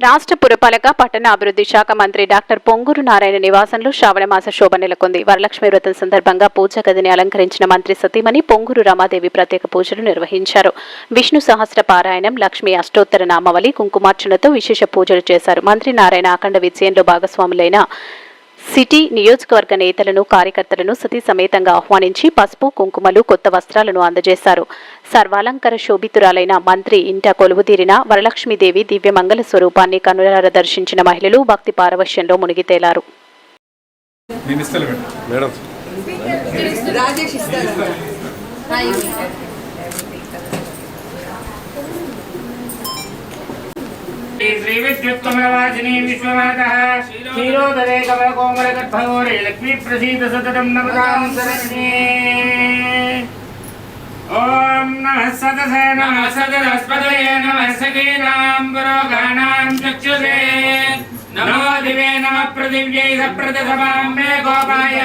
రాష్ట్ర పురపాలక పట్టణ అభివృద్ధి శాఖ మంత్రి డాక్టర్ పొంగూరు నారాయణ నివాసంలో శ్రావణమాస శోభ నెలకొంది. వరలక్ష్మి వ్రతం సందర్భంగా పూజా గదిని అలంకరించిన మంత్రి సతీమణి పొంగూరు రమాదేవి ప్రత్యేక పూజలు నిర్వహించారు. విష్ణు సహస్ర పారాయణం లక్ష్మి అష్టోత్తర నామవళి కుంకుమార్చనతో విశేష పూజలు చేశారు. మంత్రి నారాయణ అఖండ విజయంలో భాగస్వాములైన సిటీ నియోజకవర్గ నేతలను కార్యకర్తలను సతీ సమేతంగా ఆహ్వానించి పసుపు కుంకుమలు కొత్త వస్త్రాలను అందజేశారు. సర్వాలంకర శోభితురాలైన మంత్రి ఇంట కొలువుదీరిన వరలక్ష్మీదేవి దివ్య మంగళ స్వరూపాన్ని కనులార దర్శించిన మహిళలు భక్తి పారవశ్యంలో మునిగి తేలారు మేడం. विद्युत्तमवासिनी विश्वमातः क्षीरोदरे कमलकोमलगर्भयोरे लक्ष्मीप्रसीद सततं नवतां सरस्वती ॐ नमः सदसे नमः सदरस्पदये नमः सखीनां पुरोगाणां चक्षुषे। नमो दिवे नमः पृथिव्यै सप्रतसमां मे गोपाय।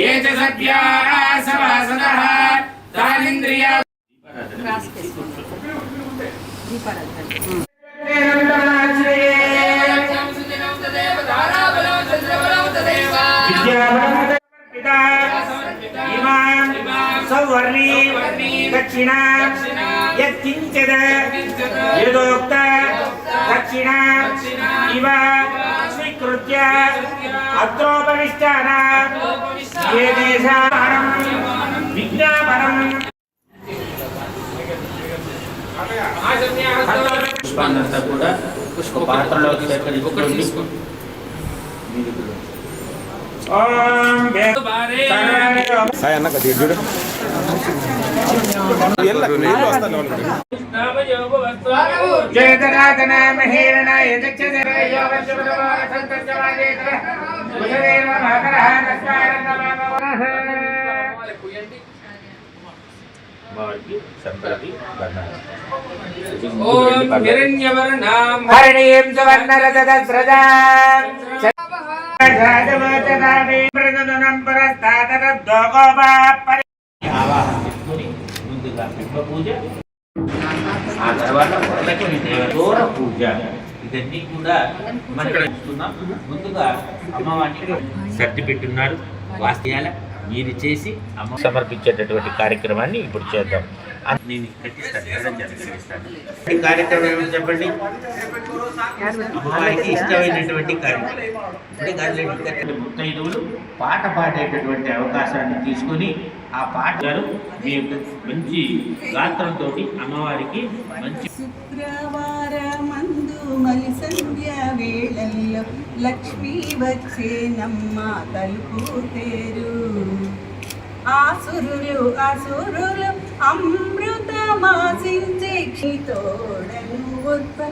ये च सभ्याः सभासदः तानिन्द्रिया दीपाराधन సౌవర్ణి దక్షిణ యత్కించద యదోక్త దక్షిణ ఇవ స్వీకృత్య అత్రోపవిష్టాన ఏ దేశానం విజ్ఞాపనం పుష్పాన్నంతా కూడా ఒక పాత్రలోకి వేద సాయి అన్న కొద్దిగా చూడు ఎల్ల నీళ్ళు వస్తాను ఓం హిరణ్యవర్ణాం హరిణీం ముందుగా బింబ పూజ ఆ తర్వాత వరలక్ష్మి పూజ. ఇదన్నీ కూడా మనం చూస్తున్నాం. ముందుగా అమ్మవారికి సర్ది పెట్టున్నారు. వాస్తయాల మీరు చేసి అమ్మ సమర్పించేటటువంటి కార్యక్రమాన్ని ఇప్పుడు చేద్దాం. నేను కట్టిస్తాను కార్యక్రమం చెప్పండి? అమ్మవారికి ఇష్టమైనటువంటి కార్యక్రమం. ముత్తైదువులు పాట పాడేటటువంటి అవకాశాన్ని తీసుకొని ఆ పాట గారు మీ యొక్క మంచి గాత్రంతో అమ్మవారికి మంచి మలి సంధ్య వేళల్లో లక్ష్మీ వచ్చేనమ్మ తలుపు తేరు. ఆసురులు అసురులు అమృతమాసించే క్షితోడను ఉత్ప